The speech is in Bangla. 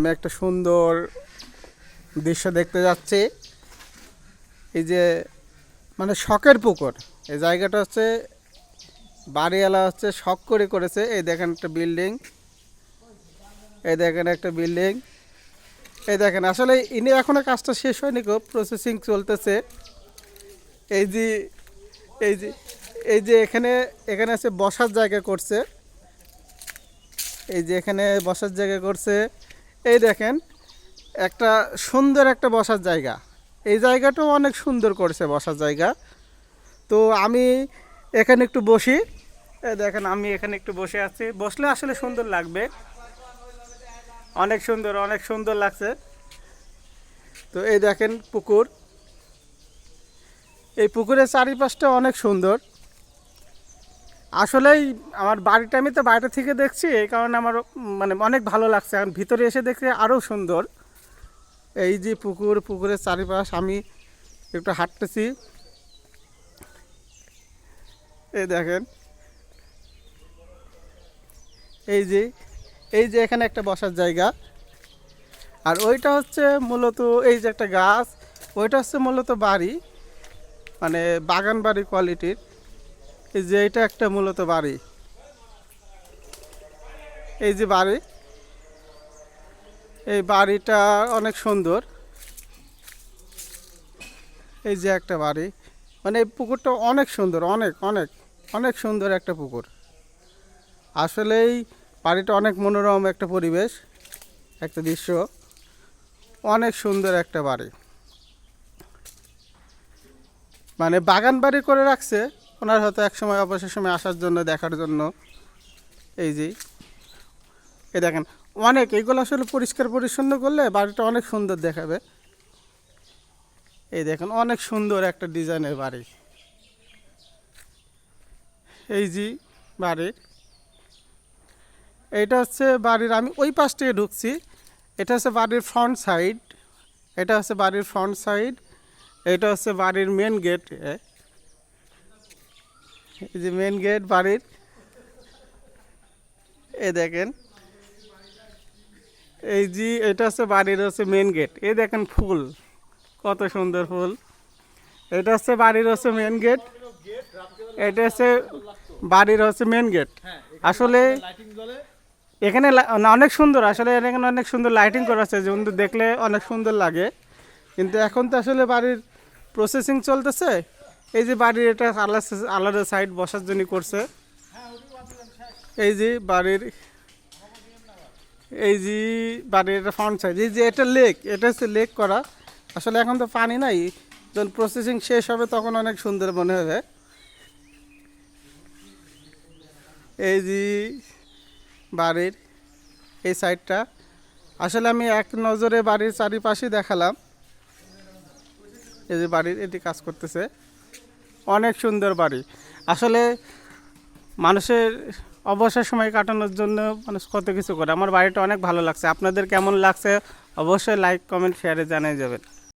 আমি একটা সুন্দর দৃশ্য দেখতে যাচ্ছি। এই যে মানে শখের পুকুর। এই জায়গাটা হচ্ছে, বাড়িওয়ালা হচ্ছে শখ করে করেছে। এই দেখেন একটা বিল্ডিং। এই দেখেন একটা বিল্ডিং। এই দেখেন, আসলে ইনি এখনও কাজটা শেষ হয়নি গো প্রসেসিং চলতেছে। এই যে এই যে এই যে এখানে এখানে আছে বসার জায়গা করছে। এই যে এখানে বসার জায়গা করছে। এই দেখেন, একটা সুন্দর একটা বসার জায়গা। এই জায়গাটাও অনেক সুন্দর করেছে বসার জায়গা। তো আমি এখানে একটু বসি। দেখেন, আমি এখানে একটু বসে আছি। বসলে আসলে সুন্দর লাগবে। অনেক সুন্দর অনেক সুন্দর লাগছে। তো এই দেখেন পুকুর। এই পুকুরের চারিপাশটা অনেক সুন্দর। আসলেই আমার বাড়িটা, আমি তো বাইরে থেকে দেখছি, এই কারণে আমার মানে অনেক ভালো লাগছে। এখন ভিতরে এসে দেখছি আরও সুন্দর। এই যে পুকুর, পুকুরের চারিপাশ, আমি একটু হাঁটতেছি। এই দেখেন। এই যে এই যে এখানে একটা বসার জায়গা। আর ওইটা হচ্ছে মূলত, এই যে একটা গাছ, ওইটা হচ্ছে মূলত বাড়ি মানে বাগান বাড়ি কোয়ালিটির এই যে এটা একটা মূলত বাড়ি। এই যে বাড়ি, এই বাড়িটা অনেক সুন্দর। এই যে একটা বাড়ি মানে এই পুকুরটা অনেক সুন্দর, অনেক অনেক অনেক সুন্দর একটা পুকুর। আসলেই বাড়িটা অনেক মনোরম একটা পরিবেশ, একটা দৃশ্য। অনেক সুন্দর একটা বাড়ি। মানে বাগান বাড়ি করে রাখছে ওনার হয়তো এক সময় অবসর সময় আসার জন্য, দেখার জন্য। এই যে এই দেখেন, অনেক এইগুলো আসলে পরিষ্কার পরিচ্ছন্ন করলে বাড়িটা অনেক সুন্দর দেখাবে। এই দেখেন, অনেক সুন্দর একটা ডিজাইনের বাড়ি। এই যে বাড়ির এটা হচ্ছে বাড়ির, আমি ওই পাশ থেকে ঢুকছি। এটা হচ্ছে বাড়ির ফ্রন্ট সাইড, এটা হচ্ছে বাড়ির ফ্রন্ট সাইড, এটা হচ্ছে বাড়ির মেন গেট এই যে মেন গেট বাড়ির। এই দেখেন। এই যে এটা হচ্ছে বাড়ির হচ্ছে মেন গেট এই দেখেন ফুল। কত সুন্দর ফুল। এটা হচ্ছে বাড়ির হচ্ছে মেন গেট এটা হচ্ছে বাড়ির হচ্ছে মেন গেট আসলে এখানে অনেক সুন্দর। আসলে এখানে অনেক সুন্দর লাইটিং করা আছে। যেমন দেখলে অনেক সুন্দর লাগে। কিন্তু এখন তো আসলে বাড়ির প্রসেসিং চলতেছে। এই যে বাড়ির এটা আলাদা আলাদা সাইড বসার জন্য করছে। এই যে বাড়ির এই যে বাড়ির এটা ফ্রন্ট সাইড এই যে এটা লেক এটা হচ্ছে লেক করা। আসলে এখন তো পানি নাই, যখন প্রসেসিং শেষ হবে তখন অনেক সুন্দর মনে হবে। এই যে বাড়ির এই সাইডটা আসলে আমি এক নজরে বাড়ির চারিপাশে দেখালাম। এই যে বাড়ির এটি কাজ করতেছে। অনেক সুন্দর বাড়ি। আসলে মানুষের অবসর সময় কাটানোর জন্য মানুষ কত কিছু করে। আমার বাড়িটা অনেক ভালো লাগছে। আপনাদের কেমন লাগছে? অবশ্যই লাইক কমেন্ট শেয়ারে জানিয়ে যাবেন।